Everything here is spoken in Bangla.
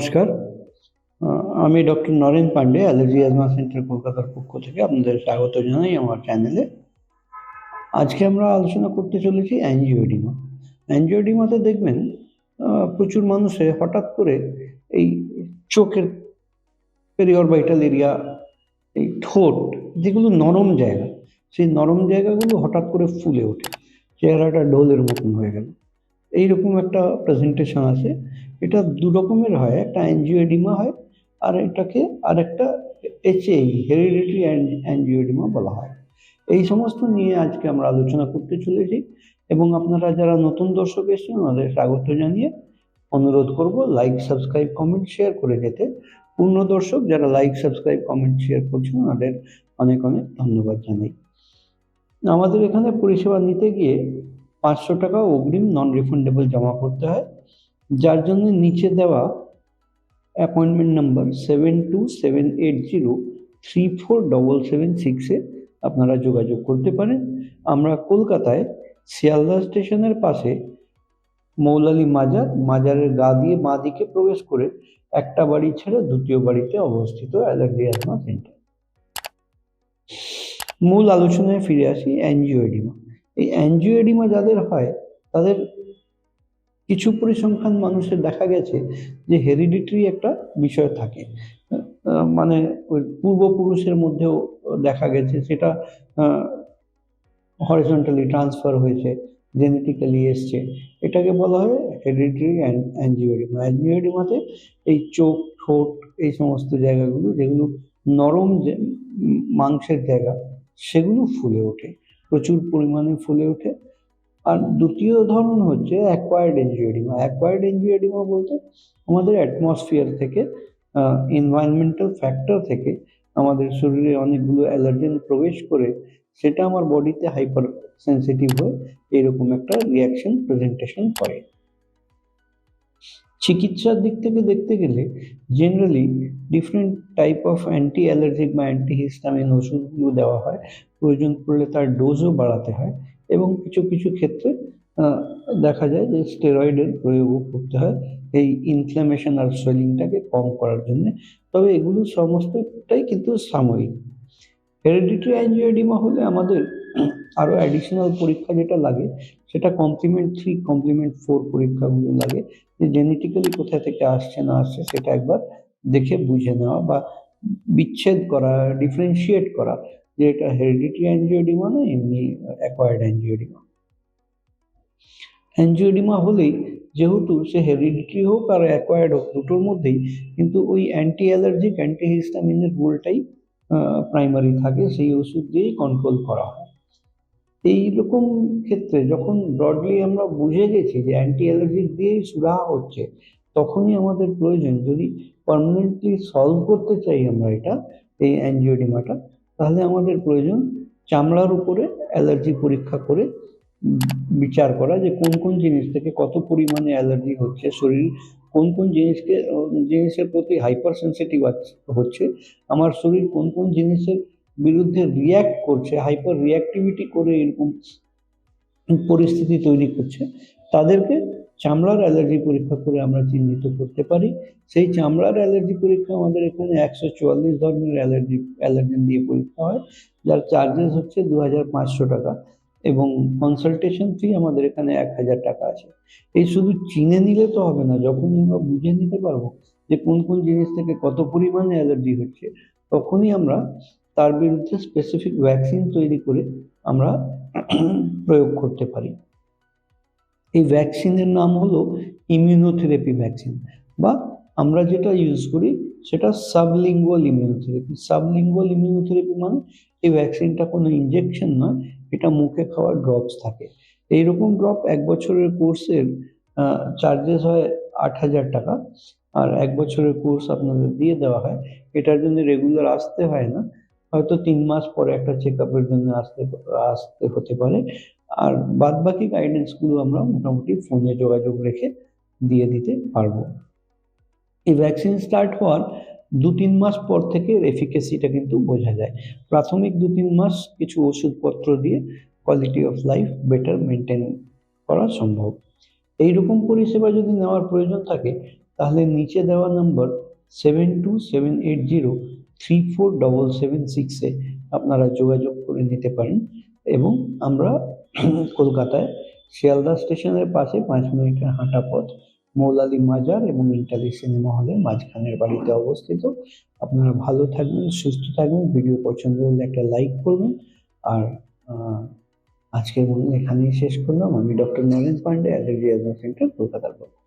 নমস্কার। আমি doctor Naren Pandey, allergy asthma centre কলকাতার পক্ষ থেকে আপনাদের স্বাগত জানাই আমার চ্যানেলে। আজকে আমরা আলোচনা করতে চলেছি অ্যাঞ্জিওডিমা অ্যাঞ্জিওডিমাতে দেখবেন প্রচুর মানুষে হঠাৎ করে এই চোখের পেরিঅরবাইটাল এরিয়া এই ঠোঁট, যেগুলো নরম জায়গা, সেই নরম জায়গাগুলো হঠাৎ করে ফুলে ওঠে। চেহারাটা ডোলের মতন হয়ে গেল। এইরকম একটা প্রেজেন্টেশন আছে। এটা দু রকমের হয়, একটা অ্যাঞ্জিওডিমা হয় আর এটাকে আর একটা এইচএই হেরিডিটারি অ্যাঞ্জিওডিমা বলা হয়। এই সমস্ত নিয়ে আজকে আমরা আলোচনা করতে চলেছি এবং আপনারা যারা নতুন দর্শক এসেছেন, ওনাদের স্বাগত জানিয়ে অনুরোধ করব লাইক সাবস্ক্রাইব কমেন্ট শেয়ার করে যেতে। পূর্ণ দর্শক যারা লাইক সাবস্ক্রাইব কমেন্ট শেয়ার করছেন, ওনাদের অনেক অনেক ধন্যবাদ জানাই। আমাদের এখানে পরিষেবা নিতে গিয়ে পাঁচশো টাকা অগ্রিম নন রিফান্ডেবল জমা করতে হয়। যার জন্য নিচে দেওয়া appointment number seven two seven eight zero three four double seven সিক্সে আপনারা যোগাযোগ করতে পারেন। আমরা কলকাতায় শিয়ালদা স্টেশনের পাশে মৌলালি মাজার, মাজারের গা দিয়ে বাঁ দিকে প্রবেশ করে একটা বাড়ি ছেড়ে দ্বিতীয় বাড়িতে অবস্থিত অ্যালার্জি সেন্টার। মূল আলোচনায় ফিরে আসি অ্যাঞ্জিওএডিমা এই অ্যাঞ্জিওএডিমা যাদের হয়, তাদের কিছু পরিসংখ্যান মানুষের দেখা গেছে যে হেরিডিটারি একটা বিষয় থাকে। মানে ওই পূর্বপুরুষের মধ্যেও দেখা গেছে সেটা হরিজন্টালি ট্রান্সফার হয়েছে জেনেটিক্যালি এসছে। এটাকে বলা হয় হেরিডিটারি অ্যাঞ্জিওডিমা অ্যাঞ্জিওডিমাতে এই চোখ, ঠোঁট, এই সমস্ত জায়গাগুলো যেগুলো নরম মাংসের জায়গা, সেগুলো ফুলে ওঠে। প্রচুর পরিমাণে ফুলে ওঠে। আর দ্বিতীয় ধরন হচ্ছে অ্যাকোয়ার্ড এনজিওডিমা অ্যাকোয়ার্ড এনজিওডিমা বলতে আমাদের অ্যাটমসফিয়ার থেকে এনভায়রনমেন্টাল ফ্যাক্টর থেকে আমাদের শরীরে অনেকগুলো অ্যালার্জেন প্রবেশ করে, সেটা আমার বডিতে হাইপার সেন্সিটিভ হয়ে এরকম একটা রিয়াকশন প্রেজেন্টেশন করে। চিকিৎসার দিক থেকে দেখতে গেলে generally different type of anti allergic বা অ্যান্টিহিস্টামিন ওষুধগুলো দেওয়া হয়। প্রয়োজন পড়লে তার ডোজও বাড়াতে হয় এবং কিছু কিছু ক্ষেত্রে দেখা যায় যে স্টেরয়েডের প্রয়োগও করতে হয় এই ইনফ্ল্যামেশন আর সোয়েলিংটাকে কম করার জন্য। তবে এগুলো সমস্তটাই কিন্তু সাময়িক। হেরিডিটারি অ্যাঞ্জিওডিমা হলে আমাদের আরও অ্যাডিশনাল পরীক্ষা যেটা লাগে, সেটা কমপ্লিমেন্ট থ্রি কমপ্লিমেন্ট ফোর পরীক্ষাগুলো লাগে, যে জেনেটিক্যালি কোথা থেকে আসছে, না আসছে, সেটা একবার দেখে বুঝে নেওয়া বা বিচ্ছেদ করা ডিফারেন্সিয়েট করা, যে এটা হেরিডিটি অ্যাঞ্জিওডিমা না, এমনি অ্যাকোয়ার্ড অ্যাঞ্জিওডিমা অ্যাঞ্জিওডিমা হলেই যেহেতু সে হেরিডিটি হোক আর অ্যাকোয়ার্ড হোক, দুটোর মধ্যেই কিন্তু ওই অ্যান্টি অ্যালার্জিক অ্যান্টিহিস্টামিনের রোলটাই প্রাইমারি থাকে, সেই ওষুধ দিয়েই কন্ট্রোল করা হয়। এই রকম ক্ষেত্রে যখন ব্রডলি আমরা বুঝে গেছি যে অ্যান্টি অ্যালার্জিক দিয়েই সুরাহা হচ্ছে, তখনই আমাদের প্রয়োজন, যদি পারমানেন্টলি সলভ করতে চাই আমরা এটা, এই অ্যাঞ্জিওডিমাটা তাহলে আমাদের প্রয়োজন চামড়ার উপরে অ্যালার্জি পরীক্ষা করে বিচার করা যে কোন কোন জিনিস থেকে কত পরিমাণে অ্যালার্জি হচ্ছে, শরীর কোন কোন জিনিসকে, জিনিসের প্রতি হাইপার সেন্সিটিভ হচ্ছে, আমার শরীর কোন কোন জিনিসের বিরুদ্ধে রিয়্যাক্ট করছে হাইপার রিয়াক্টিভিটি করে এরকম পরিস্থিতি তৈরি করছে, তাদেরকে চামড়ার অ্যালার্জি পরীক্ষা করে আমরা চিহ্নিত করতে পারি। সেই চামড়ার অ্যালার্জি পরীক্ষা আমাদের এখানে একশো চুয়াল্লিশ ধরনের অ্যালার্জি অ্যালার্জেন দিয়ে পরীক্ষা হয়, যার চার্জেস হচ্ছে দু হাজার পাঁচশো টাকা এবং কনসালটেশন ফি আমাদের এখানে এক হাজার টাকা আছে। এই শুধু চিনে নিলে তো হবে না যখনই আমরা বুঝে নিতে পারব যে কোন কোন জিনিস থেকে কত পরিমাণে অ্যালার্জি হচ্ছে, তখনই আমরা তার বিরুদ্ধে স্পেসিফিক ভ্যাকসিন তৈরি করে আমরা প্রয়োগ করতে পারি। এই ভ্যাকসিনের নাম হলো ইমিউনোথেরাপি ভ্যাকসিন বা আমরা যেটা ইউজ করি সেটা সাবলিঙ্গুয়াল ইমিউনোথেরাপি সাবলিঙ্গুয়াল ইমিউনোথেরাপি মানে এই ভ্যাকসিনটা কোনো ইনজেকশন নয়, এটা মুখে খাওয়ার ড্রপস থাকে। এইরকম ড্রপ এক বছরের কোর্সের চার্জেস হয় আট হাজার টাকা। আর এক বছরের কোর্স আপনাদের দিয়ে দেওয়া হয়। এটার জন্য রেগুলার আসতে হয় না। হয়তো তিন মাস পরে একটা চেক আপের জন্য আসতে আসতে হতে পারে। আর বাদ বাকি গাইডেন্সগুলো আমরা মোটামুটি ফোনে যোগাযোগ রেখে দিয়ে দিতে পারব। এই ভ্যাকসিন স্টার্ট হওয়ার দু তিন মাস পর থেকে এফিকেসিটা কিন্তু বোঝা যায়। প্রাথমিক দু তিন মাস কিছু ওষুধপত্র দিয়ে quality of life better maintain করা সম্ভব। এইরকম পরিষেবা যদি নেওয়ার প্রয়োজন থাকে, তাহলে নিচে দেওয়া number seven two seven eight zero three four double seven আপনারা যোগাযোগ করে নিতে পারেন এবং আমরা কলকাতায় শিয়ালদা স্টেশনের পাশে পাঁচ মিনিটের হাঁটা পথ মৌলালি মাজার এবং ইন্টালি সিনেমা হলের মাঝখানের বাড়িতে অবস্থিত। আপনারা ভালো থাকবেন, সুস্থ থাকবেন, ভিডিও পছন্দ হলে একটা লাইক করবেন। আর আজকের মতো এখানেই শেষ করলাম। আমি doctor Naren Pandey allergy centre কলকাতার পক্ষ